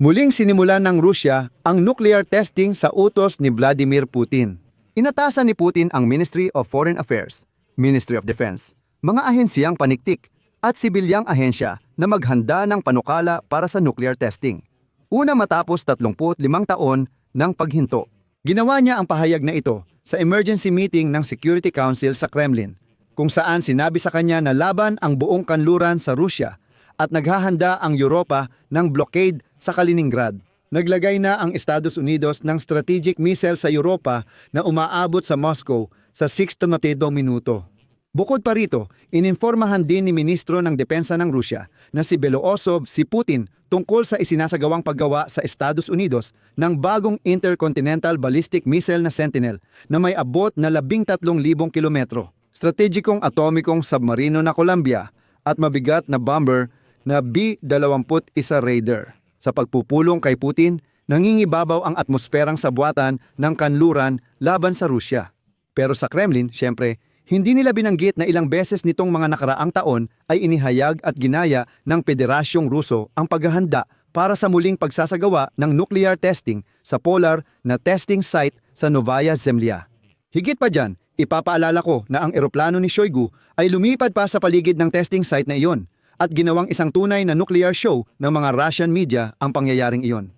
Muling sinimulan ng Rusya ang nuclear testing sa utos ni Vladimir Putin. Inatasan ni Putin ang Ministry of Foreign Affairs, Ministry of Defense, mga ahensiyang paniktik at sibilyang ahensya na maghanda ng panukala para sa nuclear testing. Una matapos 35 taon ng paghinto. Ginawa niya ang pahayag na ito sa emergency meeting ng Security Council sa Kremlin, kung saan sinabi sa kanya na laban ang buong kanluran sa Rusya at naghahanda ang Europa ng blockade sa Kaliningrad. Naglagay na ang Estados Unidos ng strategic missile sa Europa na umaabot sa Moscow sa 62 minuto. Bukod pa rito, ininformahan din ni Ministro ng Depensa ng Rusya na si Belousov si Putin tungkol sa isinasagawang paggawa sa Estados Unidos ng bagong intercontinental ballistic missile na Sentinel na may abot na 13,000 kilometro, stratehikong atomikong submarino na Columbia at mabigat na bomber na B-21 Raider. Sa pagpupulong kay Putin, nangingibabaw ang atmosferang sabuatan ng kanluran laban sa Rusya. Pero sa Kremlin, syempre, hindi nila binanggit na ilang beses nitong mga nakaraang taon ay inihayag at ginaya ng Pederasyong Ruso ang paghahanda para sa muling pagsasagawa ng nuclear testing sa polar na testing site sa Novaya Zemlya. Higit pa dyan, ipapaalala ko na ang eroplano ni Shoigu ay lumipad pa sa paligid ng testing site na iyon at ginawang isang tunay na nuclear show ng mga Russian media ang pangyayaring iyon.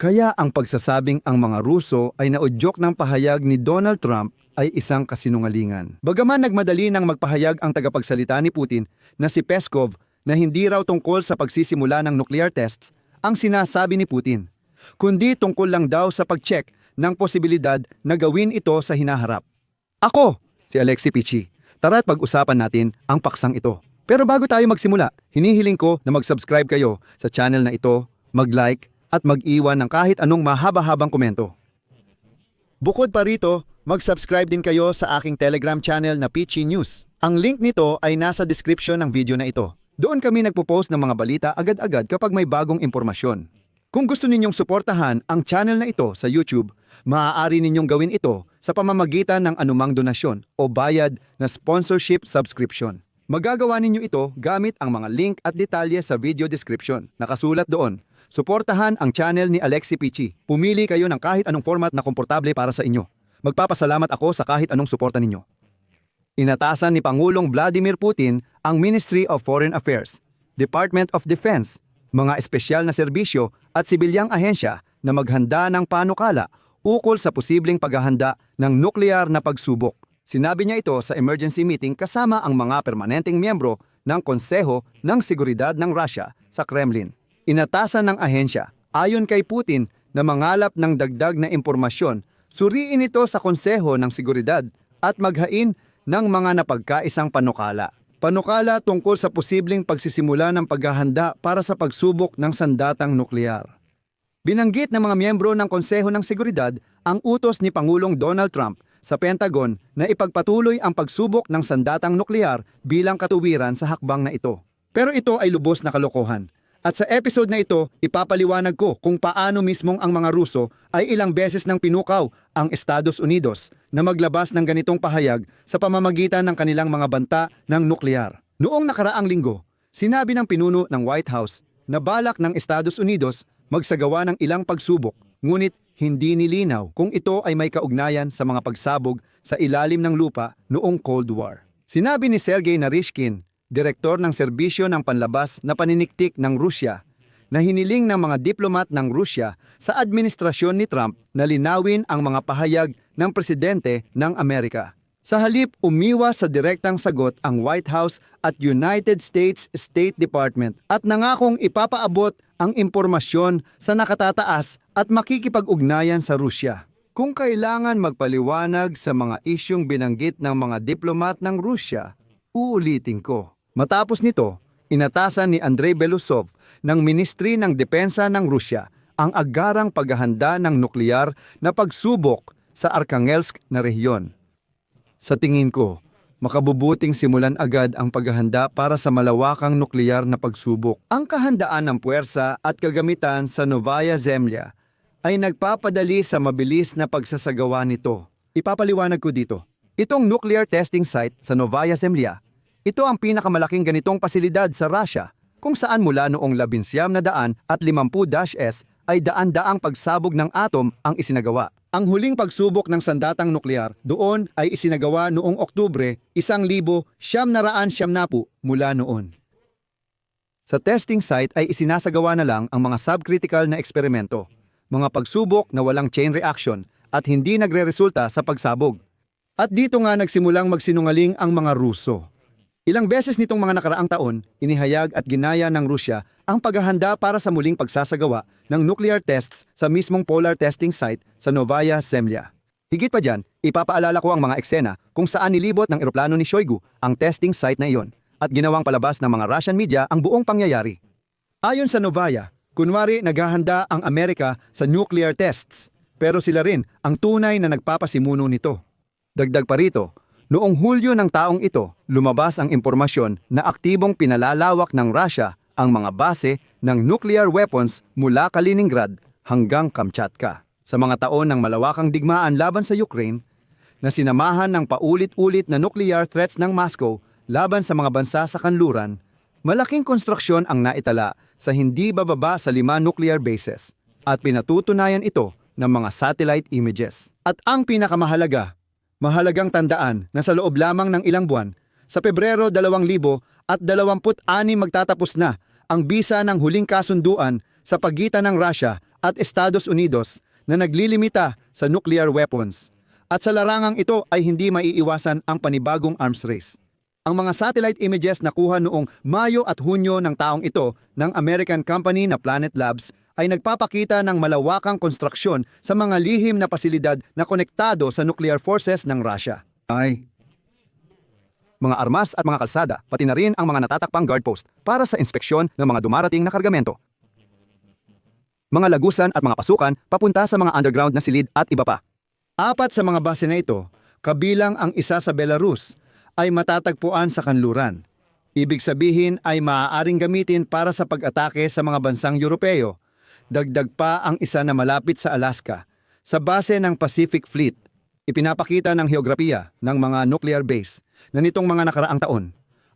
Kaya ang pagsasabing ang mga Ruso ay naudyok ng pahayag ni Donald Trump ay isang kasinungalingan. Bagaman nagmadali ng magpahayag ang tagapagsalita ni Putin na si Peskov na hindi raw tungkol sa pagsisimula ng nuclear tests ang sinasabi ni Putin, kundi tungkol lang daw sa pag-check ng posibilidad na gawin ito sa hinaharap. Ako, si Alexi Pichi. Tara't pag-usapan natin ang paksang ito. Pero bago tayo magsimula, hinihiling ko na mag-subscribe kayo sa channel na ito, mag-like at mag-iwan ng kahit anong mahaba-habang komento. Bukod pa rito, mag-subscribe din kayo sa aking Telegram channel na Peachy News. Ang link nito ay nasa description ng video na ito. Doon kami nagpo-post ng mga balita agad-agad kapag may bagong impormasyon. Kung gusto ninyong suportahan ang channel na ito sa YouTube, maaari ninyong gawin ito sa pamamagitan ng anumang donasyon o bayad na sponsorship subscription. Magagawa ninyo ito gamit ang mga link at detalye sa video description. Nakasulat doon. Suportahan ang channel ni Alexi Pichi. Pumili kayo ng kahit anong format na komportable para sa inyo. Magpapasalamat ako sa kahit anong suporta ninyo. Inatasan ni Pangulong Vladimir Putin ang Ministry of Foreign Affairs, Department of Defense, mga espesyal na serbisyo at sibilyang ahensya na maghanda ng panukala ukol sa posibleng paghahanda ng nuklear na pagsubok. Sinabi niya ito sa emergency meeting kasama ang mga permanenteng miyembro ng Konseho ng Seguridad ng Russia sa Kremlin. Inatasan ng ahensya, ayon kay Putin, na mangalap ng dagdag na impormasyon, suriin ito sa Konseho ng Seguridad at maghain ng mga napagkaisang panukala. Panukala tungkol sa posibleng pagsisimula ng paghahanda para sa pagsubok ng sandatang nuklear. Binanggit ng mga miyembro ng Konseho ng Seguridad ang utos ni Pangulong Donald Trump sa Pentagon na ipagpatuloy ang pagsubok ng sandatang nuklear bilang katuwiran sa hakbang na ito. Pero ito ay lubos na kalokohan. At sa episode na ito, ipapaliwanag ko kung paano mismong ang mga Ruso ay ilang beses nang pinukaw ang Estados Unidos na maglabas ng ganitong pahayag sa pamamagitan ng kanilang mga banta ng nuklear. Noong nakaraang linggo, sinabi ng pinuno ng White House na balak ng Estados Unidos magsagawa ng ilang pagsubok ngunit hindi nilinaw kung ito ay may kaugnayan sa mga pagsabog sa ilalim ng lupa noong Cold War. Sinabi ni Sergei Narishkin, direktor ng serbisyo ng panlabas na paniniktik ng Rusya, na hiniling ng mga diplomat ng Rusya sa administrasyon ni Trump na linawin ang mga pahayag ng presidente ng Amerika. Sa halip, umiwas sa direktang sagot ang White House at United States State Department at nangakong ipapaabot ang impormasyon sa nakatataas at makikipag-ugnayan sa Rusya. Kung kailangan magpaliwanag sa mga isyong binanggit ng mga diplomat ng Rusya, uulitin ko. Matapos nito, inatasan ni Andrei Belousov ng Ministry ng Depensa ng Rusya ang agarang paghahanda ng nuklear na pagsubok sa Arkhangelsk na rehiyon. Sa tingin ko, makabubuting simulan agad ang paghahanda para sa malawakang nuklear na pagsubok. Ang kahandaan ng puwersa at kagamitan sa Novaya Zemlya ay nagpapadali sa mabilis na pagsasagawa nito. Ipapaliwanag ko dito. Itong nuclear testing site sa Novaya Zemlya, ito ang pinakamalaking ganitong pasilidad sa Russia kung saan mula noong 19 na daan at 50-S ay daan-daang pagsabog ng atom ang isinagawa. Ang huling pagsubok ng sandatang nuklear doon ay isinagawa noong Oktubre, isang libo siyam naraan siyam napu mula noon. Sa testing site ay isinasagawa na lang ang mga subcritical na eksperimento, mga pagsubok na walang chain reaction at hindi nagre-resulta sa pagsabog. At dito nga nagsimulang magsinungaling ang mga Ruso. Ilang beses nitong mga nakaraang taon, inihayag at ginaya ng Rusya ang paghahanda para sa muling pagsasagawa ng nuclear tests sa mismong polar testing site sa Novaya Zemlya. Higit pa dyan, ipapaalala ko ang mga eksena kung saan nilibot ng eroplano ni Shoigu ang testing site na iyon at ginawang palabas ng mga Russian media ang buong pangyayari. Ayon sa Novaya, kunwari naghahanda ang Amerika sa nuclear tests, pero sila rin ang tunay na nagpapasimuno nito. Dagdag pa rito, noong Hulyo ng taong ito, lumabas ang impormasyon na aktibong pinalalawak ng Russia ang mga base ng nuclear weapons mula Kaliningrad hanggang Kamchatka. Sa mga taon ng malawakang digmaan laban sa Ukraine, na sinamahan ng paulit-ulit na nuclear threats ng Moscow laban sa mga bansa sa kanluran, malaking konstruksyon ang naitala sa hindi bababa sa lima nuclear bases at pinatutunayan ito ng mga satellite images. At ang pinakamahalaga, mahalagang tandaan na sa loob lamang ng ilang buwan, sa Pebrero 2026 magtatapos na ang bisa ng huling kasunduan sa pagitan ng Russia at Estados Unidos na naglilimita sa nuclear weapons. At sa larangang ito ay hindi maiiwasan ang panibagong arms race. Ang mga satellite images na kuha noong Mayo at Hunyo ng taong ito ng American company na Planet Labs ay nagpapakita ng malawakang konstruksyon sa mga lihim na pasilidad na konektado sa nuclear forces ng Russia. Ay, mga armas at mga kalsada, pati na rin ang mga natatakpang guard post para sa inspeksyon ng mga dumarating na kargamento. Mga lagusan at mga pasukan papunta sa mga underground na silid at iba pa. Apat sa mga base na ito, kabilang ang isa sa Belarus, ay matatagpuan sa kanluran. Ibig sabihin ay maaaring gamitin para sa pag-atake sa mga bansang Europeo. Dagdag pa ang isa na malapit sa Alaska, sa base ng Pacific Fleet. Ipinapakita ng heograpiya ng mga nuclear base na nitong mga nakaraang taon,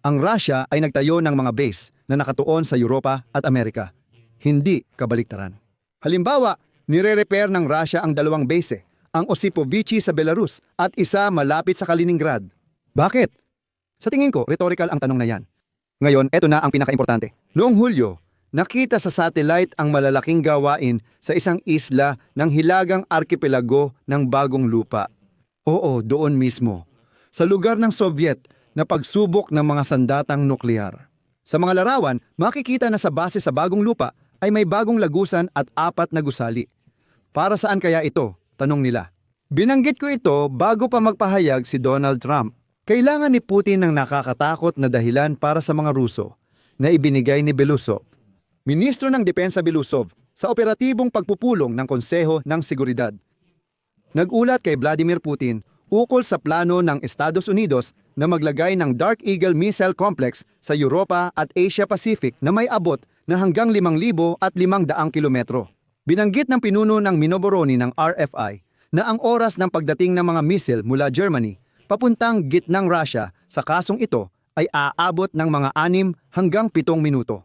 ang Russia ay nagtayo ng mga base na nakatuon sa Europa at Amerika. Hindi kabaliktaran. Halimbawa, nire-repair ng Russia ang dalawang base, ang Osipovichi sa Belarus at isa malapit sa Kaliningrad. Bakit? Sa tingin ko, rhetorical ang tanong na yan. Ngayon, eto na ang pinakaimportante. Noong Hulyo, nakita sa satellite ang malalaking gawain sa isang isla ng hilagang arkipelago ng bagong lupa. Oo, doon mismo. Sa lugar ng Soviet na pagsubok ng mga sandatang nuklear. Sa mga larawan, makikita na sa base sa bagong lupa ay may bagong lagusan at apat na gusali. Para saan kaya ito? Tanong nila. Binanggit ko ito bago pa magpahayag si Donald Trump. Kailangan ni Putin ng nakakatakot na dahilan para sa mga Ruso na ibinigay ni Belusov. Ministro ng Depensa Belusov sa operatibong pagpupulong ng Konseho ng Seguridad. Nagulat kay Vladimir Putin ukol sa plano ng Estados Unidos na maglagay ng Dark Eagle Missile Complex sa Europa at Asia Pacific na may abot na hanggang 5,000 at 500 kilometro. Binanggit ng pinuno ng Minoboroni ng RFI na ang oras ng pagdating ng mga missile mula Germany papuntang gitnang Russia sa kasong ito ay aabot ng mga 6 hanggang 7 minuto.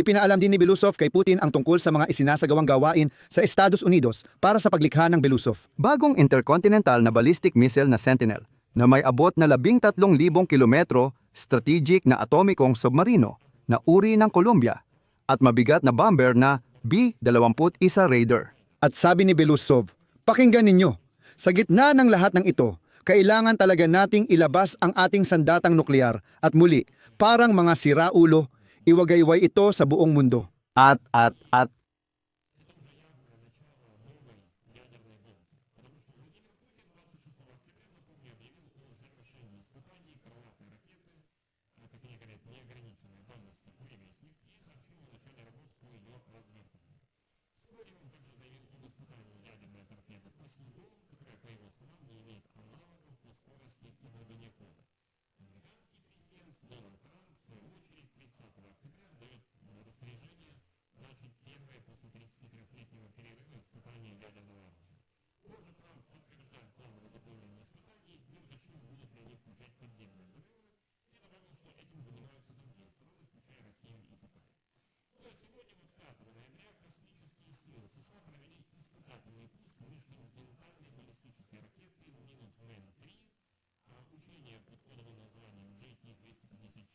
Ipinaalam din ni Belusov kay Putin ang tungkol sa mga isinasagawang gawain sa Estados Unidos para sa paglikha ng Belusov. Bagong intercontinental na ballistic missile na Sentinel na may abot na 13,000 kilometro strategic na atomikong submarino na uri ng Columbia at mabigat na bomber na B-21 Raider. At sabi ni Belusov, pakinggan ninyo, sa gitna ng lahat ng ito, kailangan talaga nating ilabas ang ating sandatang nuklear at muli, parang mga siraulo, iwagayway ito sa buong mundo. At, at, at. занимаются другие страны, включая Россию и Китай. Ну а сегодня, вот 5 ноября, космические силы США провели испытательный пуск межконтинентальной баллистической ракеты Minuteman-3. Учение под кодовым названием JT-254